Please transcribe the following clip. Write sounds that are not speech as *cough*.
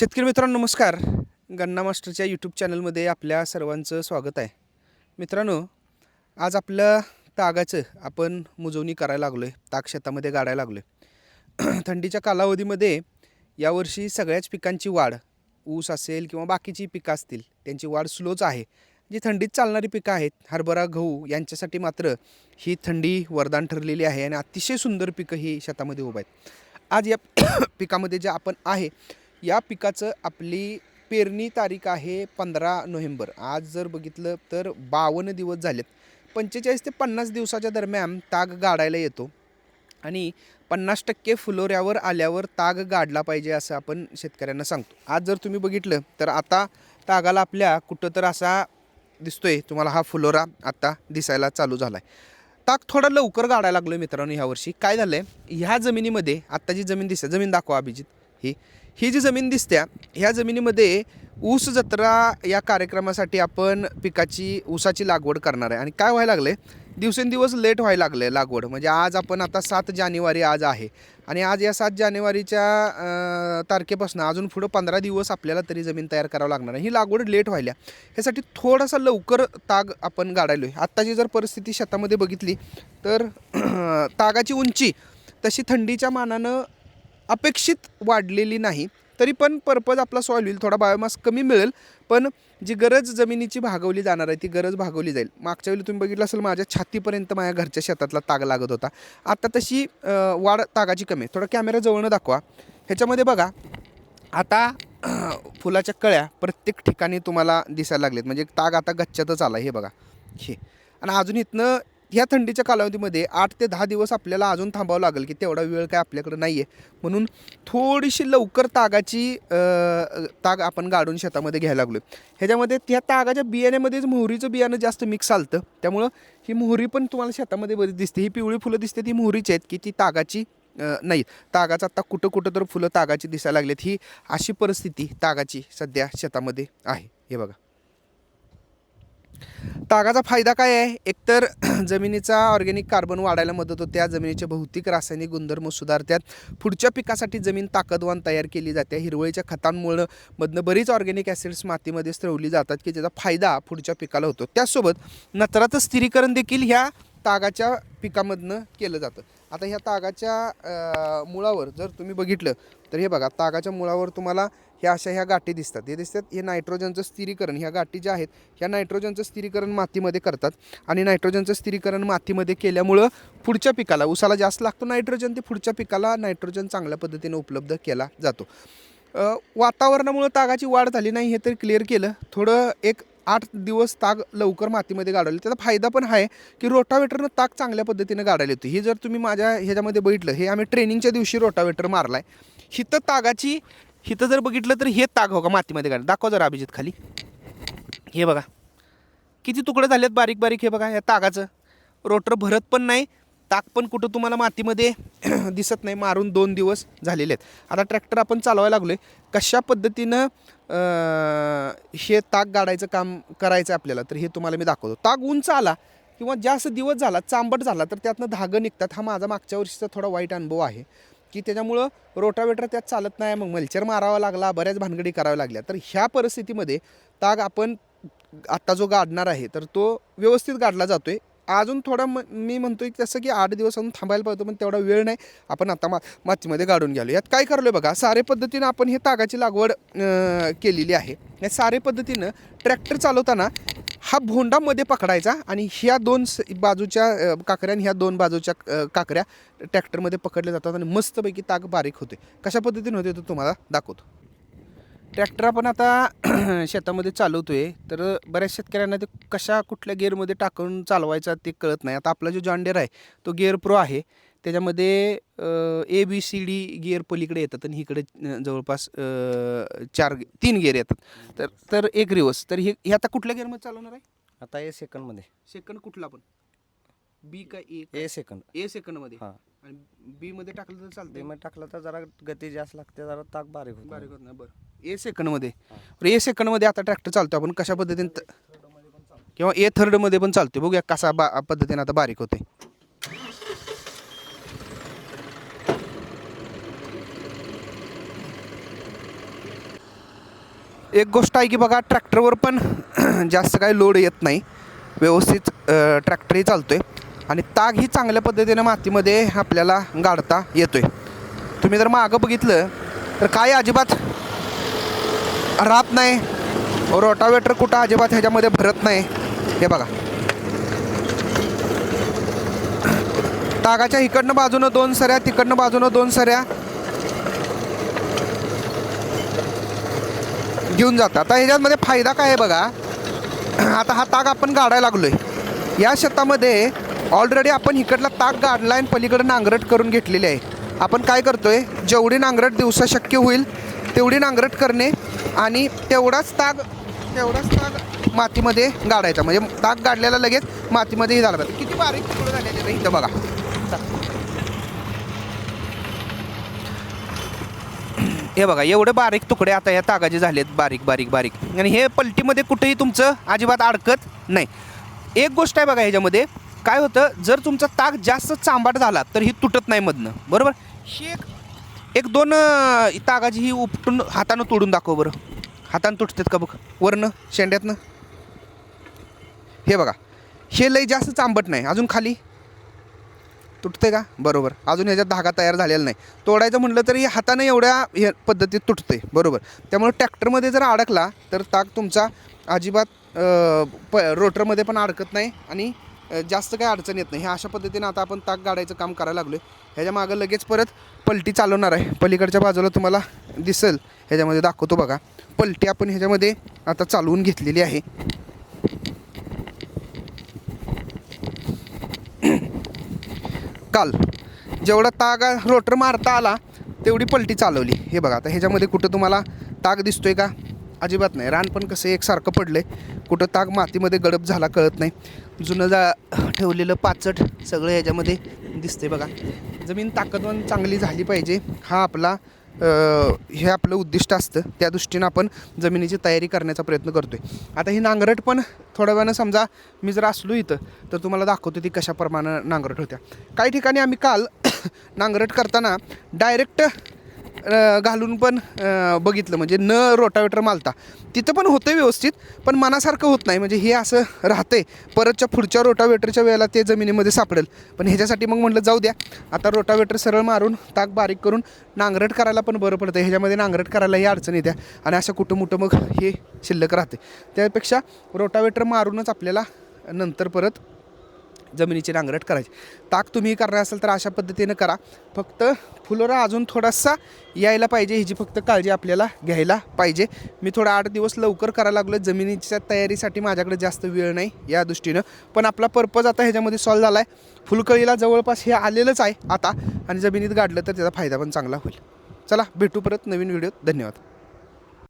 शेतकरी मित्रांनो नमस्कार. गन्ना मास्टरच्या यूट्यूब चॅनलमध्ये आपल्या सर्वांचं स्वागत आहे. मित्रांनो आज आपलं तागाचं आपण मुजवणी करायला लागलो आहे ताग शेतामध्ये गाडायला लागलो आहे *clears throat* थंडीच्या कालावधीमध्ये यावर्षी सगळ्याच पिकांची वाढ ऊस असेल किंवा बाकीची पिकं असतील त्यांची वाढ स्लोच आहे. जी थंडीत चालणारी पिकं आहेत हरभरा गहू यांच्यासाठी मात्र ही थंडी वरदान ठरलेली आहे आणि अतिशय सुंदर पिकं ही शेतामध्ये उभं आहेत. आज या *clears throat* पिकामध्ये जे आपण आहे या पिकाचं आपली पेरणी तारीख आहे पंधरा नोव्हेंबर. आज जर बघितलं तर बावन्न दिवस झालेत. पंचेचाळीस ते पन्नास दिवसाच्या दरम्यान ताग गाडायला येतो. आणि पन्नास टक्के फुलोऱ्यावर आल्यावर ताग गाडला पाहिजे असं आपण शेतकऱ्यांना सांगतो. आज जर तुम्ही बघितलं तर आता तागाला आपल्या कुठं तर असा दिसतोय तुम्हाला हा फुलोरा आता दिसायला चालू झाला आहे ताग थोडा लवकर गाडायला लागलो मित्रांनो ह्यावर्षी काय झालं आहे ह्या जमिनीमध्ये आत्ता जी जमीन दिसते जमीन दाखवा अभिजित. ही ही जी जमीन दिसत्या ह्या जमिनीमध्ये ऊस जत्रा या कार्यक्रमासाठी आपण पिकाची ऊसाची लागवड करणार आहे. आणि काय व्हायला लागलं आहे दिवसेंदिवस लेट व्हायला लागलं आहे लागवड. म्हणजे आज आपण आता सात जानेवारी आज आहे. आणि आज या सात जानेवारीच्या तारखेपासून अजून पुढं पंधरा दिवस आपल्याला तरी जमीन तयार करावं लागणार आहे. ही लागवड लेट व्हायला ह्यासाठी थोडासा लवकर ताग आपण गाडायलो आहे आत्ताची जर परिस्थिती शेतामध्ये बघितली तर *clears throat* तागाची उंची तशी थंडीच्या मानानं अपेक्षित वाढलेली नाही तरी पण पर्पज आपला सॉईल होईल थोडा बायोमास कमी मिळेल. पण जी गरज जमिनीची भागवली जाणार आहे ती गरज भागवली जाईल. मागच्या वेळी तुम्ही बघितलं असेल माझ्या छातीपर्यंत माझ्या घरच्या शेतातला ताग लागत होता. आता तशी वाढ तागाची कमी आहे. थोडा कॅमेरा जवळनं दाखवा. ह्याच्यामध्ये बघा आता *clears throat* फुलाच्या कळ्या प्रत्येक ठिकाणी तुम्हाला दिसायला लागलेत. म्हणजे ताग आता गच्च्यातच आला हे बघा. हे. आणि अजून इथनं ह्या थंडीच्या कालावधीमध्ये आठ ते दहा दिवस आपल्याला अजून थांबावं लागेल की तेवढा वेळ काय आपल्याकडे नाही आहे म्हणून थोडीशी लवकर तागाची ताग आपण गाडून शेतामध्ये घ्यायला लागलो ह्याच्यामध्ये त्या तागाच्या बियाण्यामध्येच मोहरीचं बियाणं जास्त मिक्स आलतं त्यामुळं ही मोहरी पण तुम्हाला शेतामध्ये बरीच दिसते. ही पिवळी फुलं दिसते ती मोहरीची आहेत की ती तागाची नाही तागाचं आत्ता कुठं कुठं तर फुलं तागाची दिसायला लागलीत. ही अशी परिस्थिती तागाची सध्या शेतामध्ये आहे. हे बघा. तागाचा फायदा काय आहे? एकतर *clears throat* जमिनीचा ऑर्गॅनिक कार्बन वाढायला मदत होते. जमिनीचे भौतिक रासायनिक गुणधर्म सुधारतात. पुढच्या पिकासाठी जमीन ताकदवान तयार केली जाते. हिरवळीच्या खतांमुळं मधनं बरीच ऑर्गॅनिक ॲसिड्स मातीमध्ये स्त्रवली जातात की ज्याचा फायदा पुढच्या पिकाला होतो. त्याचसोबत नत्राचं स्थिरीकरण देखील ह्या तागाच्या पिकामधनं केलं जातं. आता ह्या तागाच्या मुळावर जर तुम्ही बघितलं तर हे बघा तागाच्या मुळावर तुम्हाला ह्या अशा ह्या गाठी दिसतात. हे दिसतात हे नायट्रोजनचं स्थिरीकरण ह्या गाठी ज्या आहेत ह्या नायट्रोजनचं स्थिरीकरण मातीमध्ये करतात. आणि नायट्रोजनचं स्थिरीकरण मातीमध्ये केल्यामुळं पुढच्या पिकाला उसाला जास्त लागतो नायट्रोजन ते पुढच्या पिकाला नायट्रोजन चांगल्या पद्धतीने उपलब्ध केला जातो. वातावरणामुळं तागाची वाढ झाली नाही हे तर क्लिअर केलं. थोडं एक आठ दिवस ताग लवकर मातीमध्ये गाडवले त्याचा फायदा पण आहे की रोटावेटरनं ताग चांगल्या पद्धतीनं गाडायला येतो. हे जर तुम्ही माझ्या ह्याच्यामध्ये बघितलं हे आम्ही ट्रेनिंगच्या दिवशी रोटावेटर मारला आहे हिथं तागाची इथं जर बघितलं तर हे ताग हो का मातीमध्ये काढ दाखवा जरा अभिजित खाली. हे बघा. किती तुकडे झालेत बारीक बारीक हे बघा या तागाचं. रोटर भरत पण नाही ताक पण कुठं तुम्हाला मातीमध्ये *clears throat* दिसत नाही मारून दोन दिवस झालेले आहेत. आता ट्रॅक्टर आपण चालवायला लागलो आहे कशा पद्धतीनं हे ताक गाडायचं काम करायचं आपल्याला तर हे तुम्हाला मी दाखवतो. ताक उंच आला किंवा जास्त दिवस झाला चांबट झाला तर त्यातनं धागं निघतात. हा माझा मागच्या वर्षीचा थोडा वाईट अनुभव आहे. की त्याच्यामुळं रोटावेटर त्यात चालत नाही मग मल्चर मारावा लागला बऱ्याच भानगडी कराव्या लागल्या. तर ह्या परिस्थितीमध्ये ताग आपण आत्ता जो गाडणार आहे तर तो व्यवस्थित गाडला जातोय. अजून थोडा म मी म्हणतोय तसं की आठ दिवस अजून थांबायला पाहिजे पण तेवढा वेळ नाही. आपण आता मा मातीमध्ये गाडून गेलो यात काय करलो बघा सारे पद्धतीनं आपण हे तागाची लागवड केलेली आहे. या सारे पद्धतीनं ट्रॅक्टर चालवताना हा भोंडा मध्ये पकडायचा आणि ह्या दोन स- बाजूच्या काकऱ्या आणि ह्या दोन बाजूच्या काकऱ्या ट्रॅक्टरमध्ये पकडल्या जातात आणि मस्तपैकी ताग बारीक होते. कशा पद्धतीने होते तो तुम्हाला दाखवतो. ट्रॅक्टर आपण आता *clears throat* शेतामध्ये चालवतोय. तर बऱ्याच शेतकऱ्यांना ते कशा कुठल्या गेअरमध्ये टाकून चालवायचा ते कळत नाही. आता आपला जो जॉन्डेर आहे तो गिअर प्रो आहे. त्याच्यामध्ये A B C D gear पलीकडे येतात आणि इकडे जवळपास चार तीन गिअर येतात. तर तर एक रिवर्स तर हे हे आता कुठल्या गिअरमध्ये चालवणार आहे? आता ए सेकंडमध्ये सेकंड कुठला पण? बी का ए ए सेकंद ए सेकंडमध्ये हां. आणि बी मध्ये टाकलं तर चालतंय. पेमेंट टाकलं तर जरा गती जास्त लागते जरा ताक बारीक होतो. बारीक होत नाही बरं. ए सेकंडमध्ये ए सेकंडमध्ये आता ट्रॅक्टर चालतो आपण कशा पद्धतीने किंवा ए थर्डमध्ये पण चालतो बघूया कसा बा पद्धतीने आता बारीक होते एक गोष्ट आहे की बघा ट्रॅक्टरवर पण *clears throat* जास्त काही लोड येत नाही. व्यवस्थित ट्रॅक्टरही चालतो आहे आणि ताग ही चांगल्या पद्धतीनं मातीमध्ये आपल्याला गाडता येतो आहे तुम्ही जर मागं बघितलं तर काय अजिबात राहत नाही. रोटावेटर कुठं अजिबात ह्याच्यामध्ये भरत नाही. हे बघा. तागाच्या इकडनं बाजूनं दोन सऱ्या तिकडनं बाजूनं दोन सऱ्या घेऊन जातात. आता ह्याच्यामध्ये फायदा काय आहे बघा. *clears throat* आता हा ताग आपण गाडायला लागलोय. या शेतामध्ये ऑलरेडी आपण इकडला ताग गाडला आणि पलीकडे नांगरट करून घेतलेली आहे. आपण काय करतोय? जेवढी नांगरट दिवसा शक्य होईल तेवढी नांगरट करणे आणि तेवढाच ताग तेवढाच ताग मातीमध्ये गाडायचा. म्हणजे ताग गाडलेला लगेच मातीमध्येही झाला पाहिजे. किती बारीक तुकडं झालेले इथं बघा. हे बघा एवढे बारीक तुकडे आता या तागाचे झालेत. बारीक बारीक बारीक. आणि हे पलटीमध्ये कुठेही तुमचं अजिबात अडकत नाही. एक गोष्ट आहे बघा ह्याच्यामध्ये. काय होतं जर तुमचा ताग जास्त चांबाट झाला तर ही तुटत नाही मधनं. बरोबर? ही एक एक दोन तागाची ही उपटून हातानं तोडून दाखव बरं. हातानं तुटतात का बघ? वरनं शेंड्यातनं. हे बघा. हे लई जास्त चांबट नाही. अजून खाली? तुटते का? बरोबर. अजून ह्याच्यात धागा तयार झालेला नाही. तोडायचं म्हटलं तरी हाताने एवढ्या हे पद्धतीत तुटते. बरोबर. त्यामुळे ट्रॅक्टरमध्ये जर अडकला तर ताक तुमचा अजिबात प रोटरमध्ये पण अडकत नाही आणि जास्त काही अडचण येत नाही. हे अशा पद्धतीने आता आपण ताक गाडायचं काम करायला लागलो आहे ह्याच्या मागं लगेच परत पलटी चालवणार आहे. पलीकडच्या बाजूला तुम्हाला दिसेल. ह्याच्यामध्ये दाखवतो बघा. पलटी आपण ह्याच्यामध्ये आता चालवून घेतलेली आहे. *clears throat* काल जेवढा ताग रोटर मारता आला तेवढी पलटी चालवली. हे बघा आता ह्याच्यामध्ये कुठं तुम्हाला ताग दिसतोय का? अजिबात नाही. रान पण कसं एकसारखं पडलंय. कुठं ताग मातीमध्ये गडप झाला कळत नाही. जुनं जा ठेवलेलं पाचट सगळं ह्याच्यामध्ये दिसते बघा. जमीन ताकदवान चांगली झाली पाहिजे. हा आपला हे आपलं उद्दिष्ट असतं. त्या दृष्टीनं आपण जमिनीची तयारी करण्याचा प्रयत्न करतो आहे आता ही नांगरट पण थोड्या वेळानं समजा मी जर असलो इथं तर तुम्हाला दाखवतो ती कशाप्रमाणे नांगरट होत्या. काही ठिकाणी आम्ही काल *coughs* नांगरट करताना डायरेक्ट घालून पण बघितलं. म्हणजे न रोटावेटर मालता. तिथं पण होतं व्यवस्थित पण मनासारखं होत नाही. म्हणजे हे असं राहतंय. परतच्या पुढच्या रोटावेटरच्या वेळेला ते जमिनीमध्ये सापडेल. पण ह्याच्यासाठी मग म्हटलं जाऊ द्या. आता रोटावेटर सरळ मारून ताक बारीक करून नांगरट करायला पण बरं पडतं ह्याच्यामध्ये नांगरट करायलाही अडचण येत्या. आणि असं कुठं मोठं मग हे शिल्लक राहते त्यापेक्षा रोटावेटर मारूनच आपल्याला नंतर परत जमिनीची नांगरट करायची. ताक तुम्ही करणार असाल तर अशा पद्धतीनं करा. फक्त फुलोरा अजून थोडासा यायला पाहिजे. ह्याची फक्त काळजी आपल्याला घ्यायला पाहिजे. मी थोडा आठ दिवस लवकर करायला लागलो जमिनीच्या तयारीसाठी माझ्याकडे जास्त वेळ नाही या दृष्टीनं. पण आपला पर्पज आता ह्याच्यामध्ये सॉल्व झाला आहे फुलकळीला जवळपास हे आलेलंच आहे आता. आणि जमिनीत गाडलं तर त्याचा फायदा पण चांगला होईल. चला भेटू परत नवीन व्हिडिओत धन्यवाद.